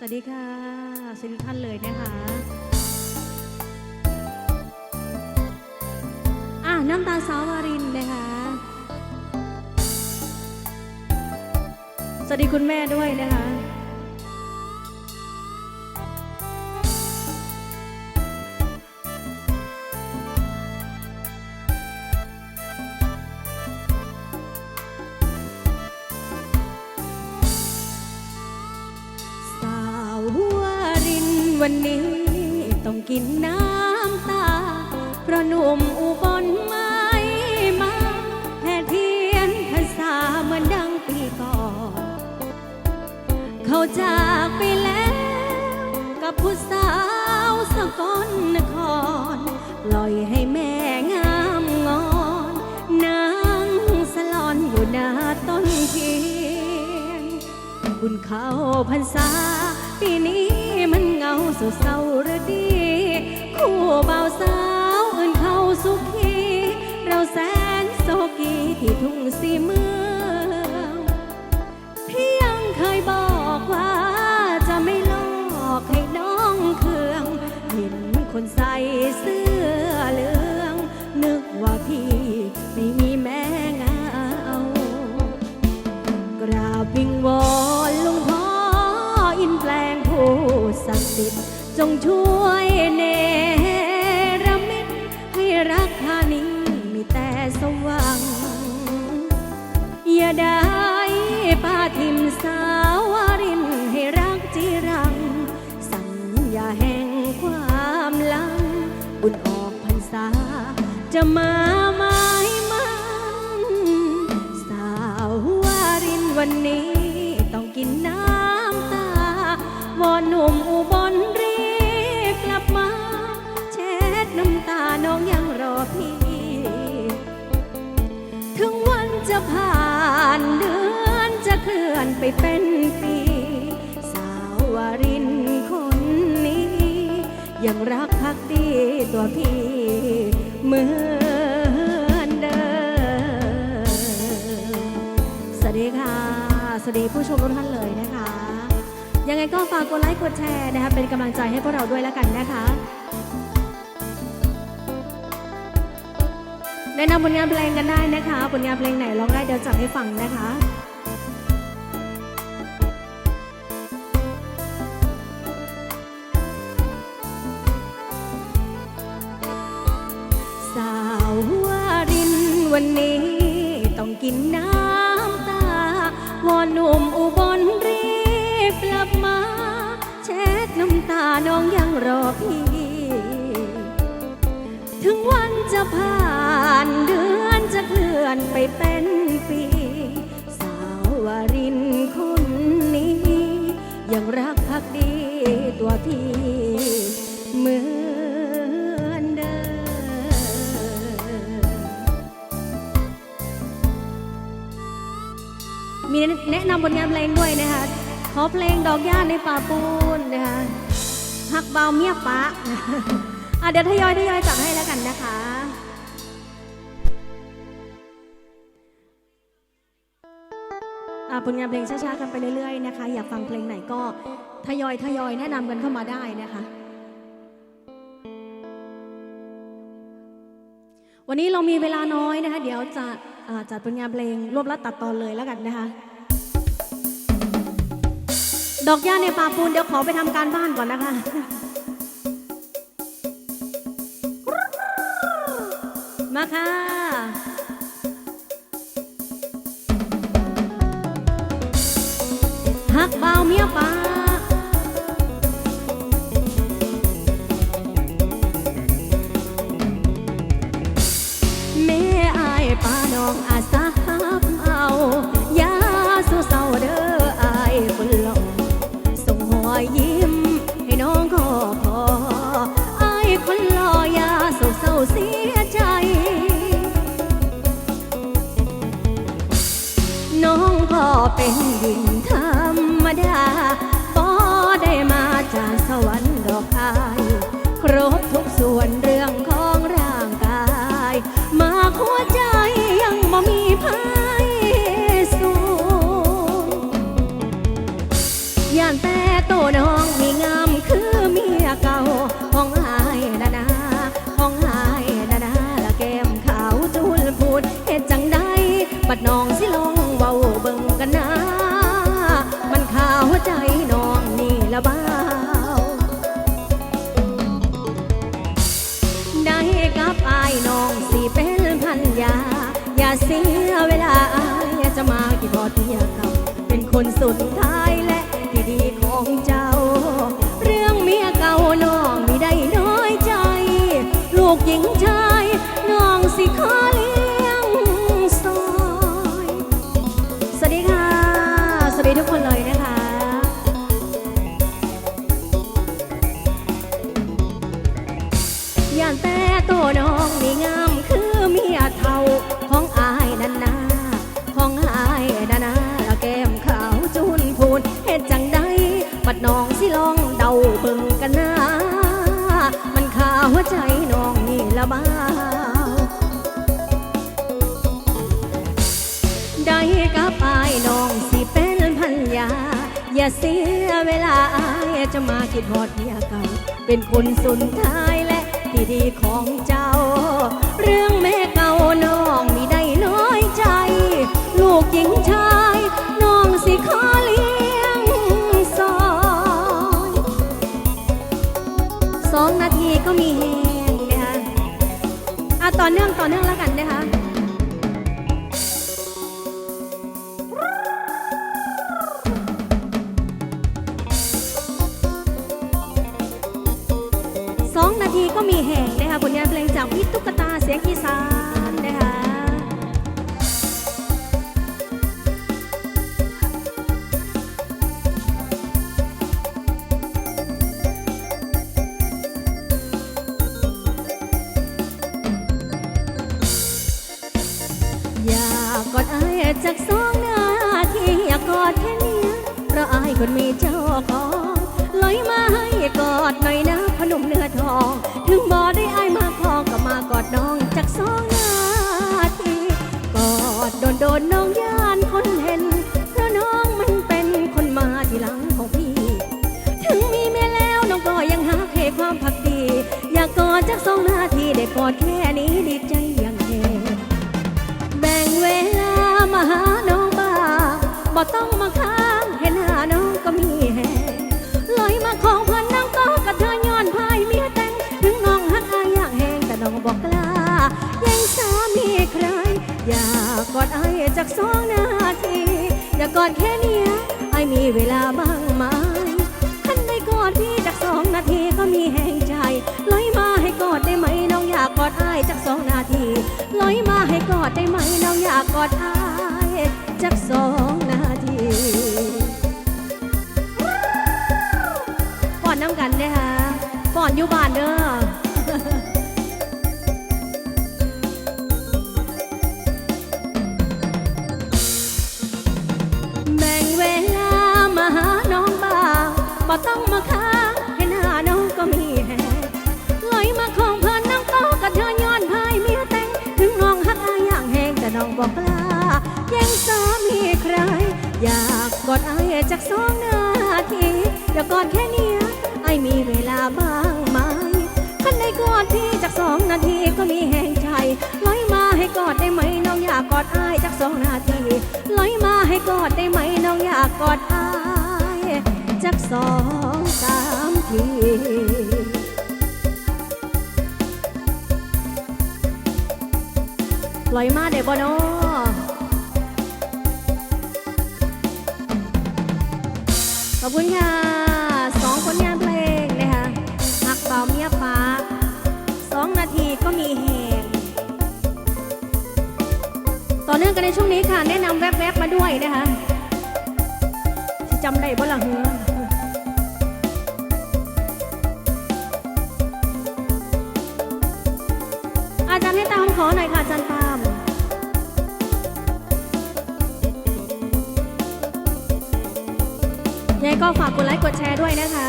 สวัสดีค่ะสวัสดีท่านเลยนะคะอะน้ำตาสาววารินนะคะ สวัสดีคุณแม่ด้วยนะคะ นน้ำตา เพราะหนุ่มอุบลไม่มาแห่เทียนพรรษาเหมือนดังปีก่อน เขาจากไปแล้ว กับผู้สาวสกลนคร ปล่อยให้แม่งามงอนนางสลอนอยู่หน้าต้นเทียนบุญเขาพรรษาปีนี้มันเงาเศร้าเศร้าระดี คู่บ่าวสาวอื่นเข้าสุขีเราแสนโศกีที่ทุ่งสีเมืองพียงเคยบอกว่าจะไม่หลอกให้น้องเคือง เห็นคนใส่เสื้อเหลือง นึกว่าพี่ไม่มีแม่เงากราบวิงวอนลุงพ่ออินแปลงผู้ศักดิ์สิทธิ์จงช่วย อได้ป้าทิมสาวรินให้รักจีรัง สัญญาแห่งความหลัง บุญออกพรรษา จะมาไม้มันสาววารินวันนี้ต้องกินน้ำตาวอนหนุ่มอุบานเดือนจะเคลื่อนไปเป็นปี สาววารินคนนี้ ยังรักพักดีตัวพี่เหมือนเดิมสวัสดีค่ะ สวัสดีผู้ชมทุกท่านเลยนะคะ ยังไงก็ฝากกดไลค์กดแชร์นะคะเป็นกำลังใจให้พวกเราด้วยแล้วกันนะคะ แนะนำผลงานเพลงกันได้นะคะ ผลงานเพลงไหนร้องได้เดี๋ยวจัดให้ฟังนะคะสาววารินวันนี้ต้องกินน้ำตาวอนหนุ่มอุบลรีบกลับมา เช็ดน้ำตาน้องยังรอพี่ จะผ่านเดือนจะเคลื่อนไปเป็นปี สาววารินคนนี้ ยังรักพักดีตัวพี่เหมือนเดิมมีแนะนำผลงานเพลงด้วยนะคะขอเพลงดอกย่าในป่าปูนนะคะหักเบาเมียปะ อะเดี๋ยวทยอยทยอยจัดให้แล้วกันนะคะ อะผลงานเพลงช้าๆกันไปเรื่อยๆนะคะ อยากฟังเพลงไหนก็ทยอยทยอยแนะนำกันเข้ามาได้นะคะวันนี้เรามีเวลาน้อยนะคะ เดี๋ยวจะอ่าจัดผลงานเพลงรวบรัดตัดตอนเลยแล้วกันนะคะ ดอกย่าในป่าปูนเดี๋ยวขอไปทำการบ้านก่อนนะคะ มาค่ะหักเบาเมียปา ชายน้องสิขอเลี้ย ได้กับอายน้องสิเป็นพันยา อย่าเสียเวลาอายจะมาคิดฮอดเมียเก่า เป็นคนสุดท้ายและที่ดีของเจ้า เรื่องแม่เก่าน้องมีได้น้อยใจ ลูกหญิงชายน้องสิขอเลี้ยงซอยสองนาทีก็มีแหงนะคะอะต่อเนื่องต่อเนื่องแล้วกันนะคะ นาทีก็มีแห่งนะคะผลงานเพลงจากพี่ตุ๊กตาเสียงอีสานนะคะอยากกอดอายจากสองนาทีอยากกอดแค่เนี้ยเพราะอายคนมีเจ้าของลอยมาให้กอดหน่อยนะพนมเนื้อทอง จากสองนาทีอยากกอดแค่เนี้ยไอมีเวลาบ้างไหมขันได้กอดพี่จากสองนาทีก็มีแห่งใจลอยมาให้กอดได้ไหมน้องอยากกอดอ้ายจากสองนาทีลอยมาให้กอดได้ไหมน้องอยากกอดอ้ายจากสองนาทีก่อนน้ำกันนะคะก่อนอยู่บ้านเด้อ มาค้างเห็นหาน้องก็มีแหงลอยมาของเพื่อนน้องก็กระเทยย้อนพายเมียแต่งถึงน้องหักอายอย่างแหงแต่น้องบอกกล้ายังสามีใคร อยากกอดอายจากสองนาทีอยากกอดแค่เนี้ยไอายมีเวลาบ้างไหมคันได้กอดพี่จากสองนาทีก็มีแห่งใจลอยมาให้กอดได้ไหมน้องอยากกอดอายจากสองนาทีลอยมาให้กอดได้ไหมน้องอยากกอดอายจากสอง สามทีลอยมาได้บ่นอขอบคุณค่ะสองผลงานเพลงนะคะหักเบาเมียฟ้าสองนาทีก็มีแหงต่อเนื่องกันในช่วงนี้ค่ะ แนะนำแวบๆมาด้วยนะคะจำได้บ่ละเฮือ ฝากกดไลค์กดแชร์ด้วยนะคะ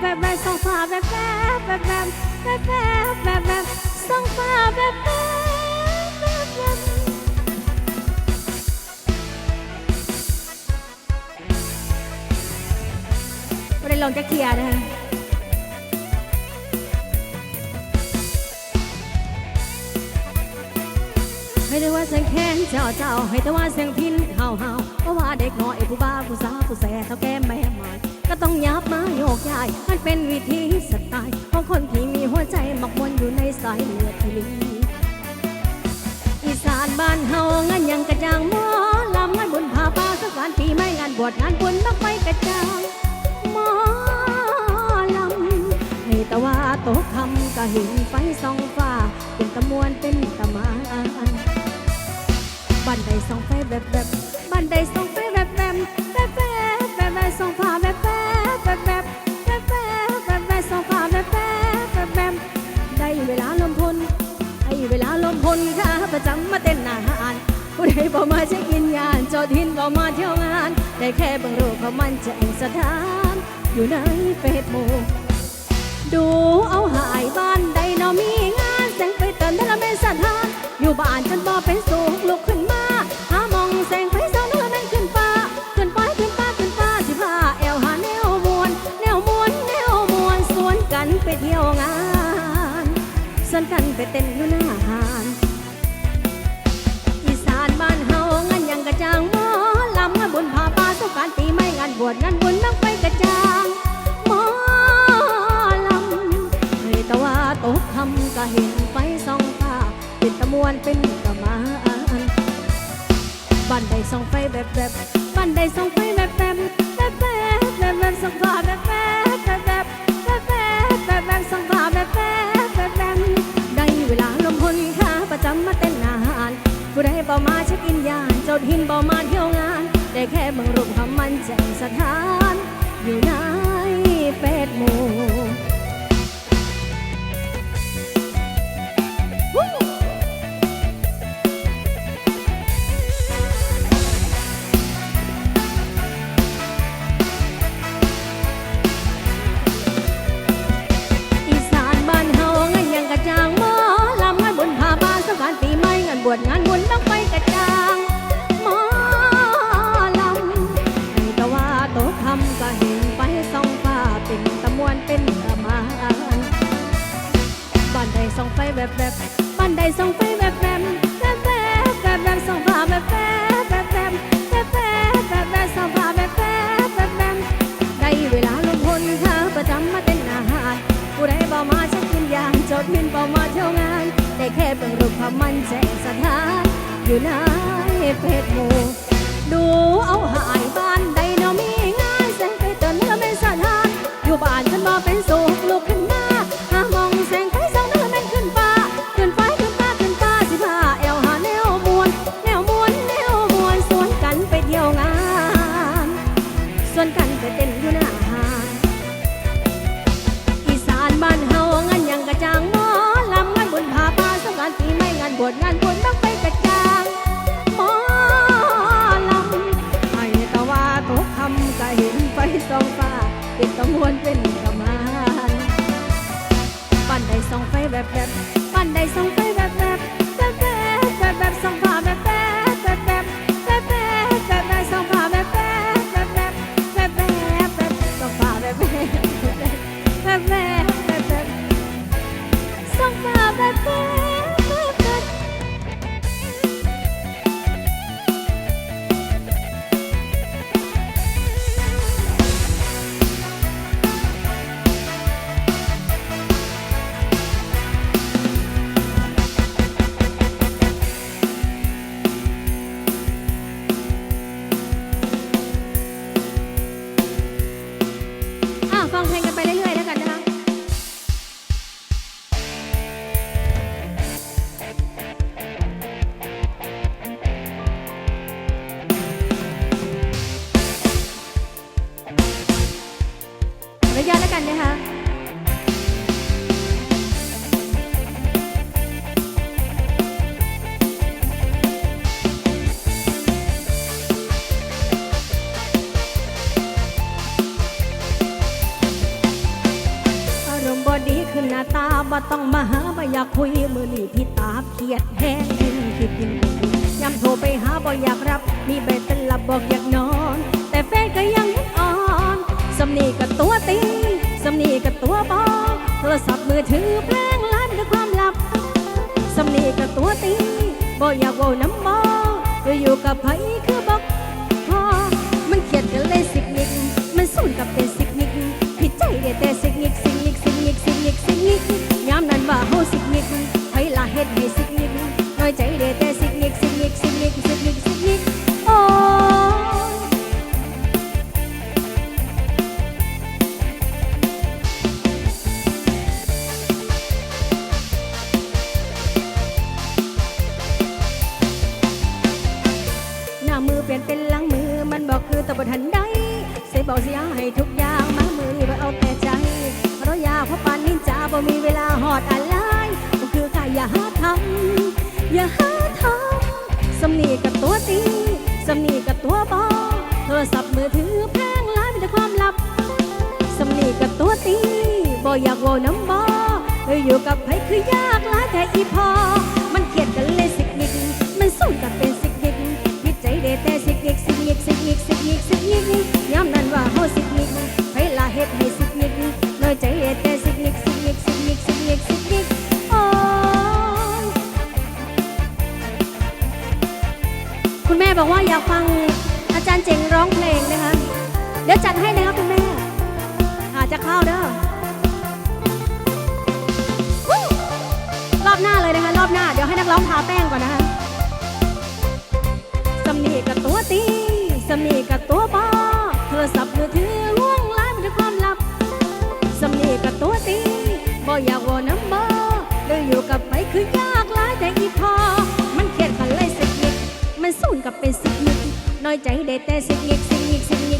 แบบแบบส่องฟ้าแบบแบบแบบแบบแบบแบบแบบส่องฟ้าแบบแบบ ลองจะเคลียร์นะคะให้แต่ว่าเสียงแค้นเจ้าเจ้าให้แต่ว่าเสียงพินเฮาเฮาเพราะว่าเด็กน้อยผู้บ้าผู้สาวผู้แสเท่าแก่แม่หมายก็ต้องยับมาโยกย้ายมันเป็นวิธีสไตล์ของคนที่มีหัวใจหมักมวนอยู่ในสายเลือดที่ลีอีสานบ้านเฮางานยังกระจางหมอลำงานบุญพาป่าสักวันปีไม่งานบวชงานบุญ็เห็นไฟสองฟ้า เป็นตะมวนเป็นตะมาบ้านไดสองไฟแบบแบบบันไดสองไฟแบบแบบแวบแบบแวบแบสองฟ้าแวบแบบแบบแบบแวบแบบแวบแบสองฟ้าแวบแบบแวบแบบได้เวลาลมพลได้เวลาลมพลค่ะประจำมาเต้นหน้าหานผู้ใดบ่มาเช็คอินยานจอดินบ่มาเที่ยวงาน ได้แค่บังรูปเขามันจะแองสถาน อยู่ในเฟซบุ๊ก ดูเอาหายบ้านใดเนอมีงานแสงไปเติมนั่นละเป็นสถานอยู่บ้านจนบ่เป็นสูงลุกขึ้นมาหามองแสงไฟสองนั่นละแม่นขึ้นฟ้าขึ้นไปขึ้นฟ้าขึ้นฟ้าสิพาแอวหาแนวมวนแนวมวนแนวมวนสวนกันไปเที่ยวงานสวนกันไปเต้นอยู่หน้าหานอีสานบ้านเฮางานยังกระจ่างหมอลำงานบุญพาป่าสงการปีใหม่งานบวชงานบุญนักไป็เห็นไฟส่องตาเป็นตะมวนเป็นกะมาอันบ้านใดส่องไฟแบบแบบบ้านใดส่องไฟแบบแบบแบบแบบแบบแบบส่องตาแบบแบบแบบแบบแบบแบบแบบส่องตาแบบแบบแบบแบบได้เวลาลมพลค่ะประจำมาเต้นนานผู้ใดบ่มาเช็คอินยานเจ้าหินบ่มาเที่ยวงาน ได้แค่เบิ่งรูปความมันแจ่งสถานอยู่นาน ไฟแบบแบบบ้านใดส่องไฟแบบแบบแบบแบบแบบแบบส่องฟ้าแบบแบบแบบแบบแบบแบบแบบแบบส่องฟ้าแบบแบบแบบแบบได้เวลาลงพลค่ะประจำมาเต้นอาหารผู้ใดบ่มาเช็คกินยางจดมินบ่มาเที่ยวงาน ได้แค่เบิ่งรูปความมันแจ้งสถานอยู่ในเฟซบุ๊กดูเอาหายบ้านใดเนาะมีงานแสงไปเตือนเมื่อเป็นสถานอยู่บ้าน องมาหาบ่อยากคุยมือนี่พี่ตาเครียดแห้งกินคิดกินย้ำโทรไปหาบ่อยากรับ มีใบเป็นลับบอกอยากนอน แต่แฟนก็ยังอ่อนสำนีกับตัวตีสำนีกับตัวบอโทรศัพท์มือถือแปลงไลน์ด้วยความลับสำนีกับตัวตีบ่อยากว่าน้ำบอจะอยู่กับไผคือบอกพอมันเขียดกันเลยสิกนิกมันสูนกับเป็นสิกนิกผิดใจเดียแต่สิกนิกสิกนิกสิกนิกสิกนิกสิกนิก ว่าเฮาสิกนิดไผละเฮ็ดให้สิกนิดน้อยใจเด้แต่สิ ทรศัพท์มือถือแพงหลายมีแต่ความลับสำนีกับตัวตีบ่อยากเว่าน้ำบอเอออยู่กับใครคือยากหลายแต่อีพอ มันเขียดกันเลยสิกนิกมันสู้กับเป็นสิกนิกพิดใจเดแต่สิกนิกสิกนิกสิกนิกสิกนิกสิกนิกย้ำนั้นว่าเฮาสิกนิกไผลาเฮ็ดให้สิกนิกน้อยใจเดแต่สิกนิกสิกนิกสิกนิกสิกนิกสิกนิกโอ้คุณแม่บอกว่าอยากฟัง จารย์เจ๋งร้องเพลงนะคะ เดี๋ยวจัดให้นะคะคุณแม่ อาจจะเข้าเด้อรอบหน้าเลยนะคะ รอบหน้า เดี๋ยวให้นักร้องทาแป้งก่อนนะคะสำนีกับตัวตีสำนีกับตัวบอโทรศัพท์มือถือล่วงลน์มันด้วยความลับสำนีกับตัวตีบ่อยากวอน้ำบอเลยอยู่กับไปคือยากหลายแต่อีพอมันเขียนกันเลยสิกนิกมันสูนกับเป็นสิ น้อยใจได้แต่สิกนิกสิกนิกสิกยิก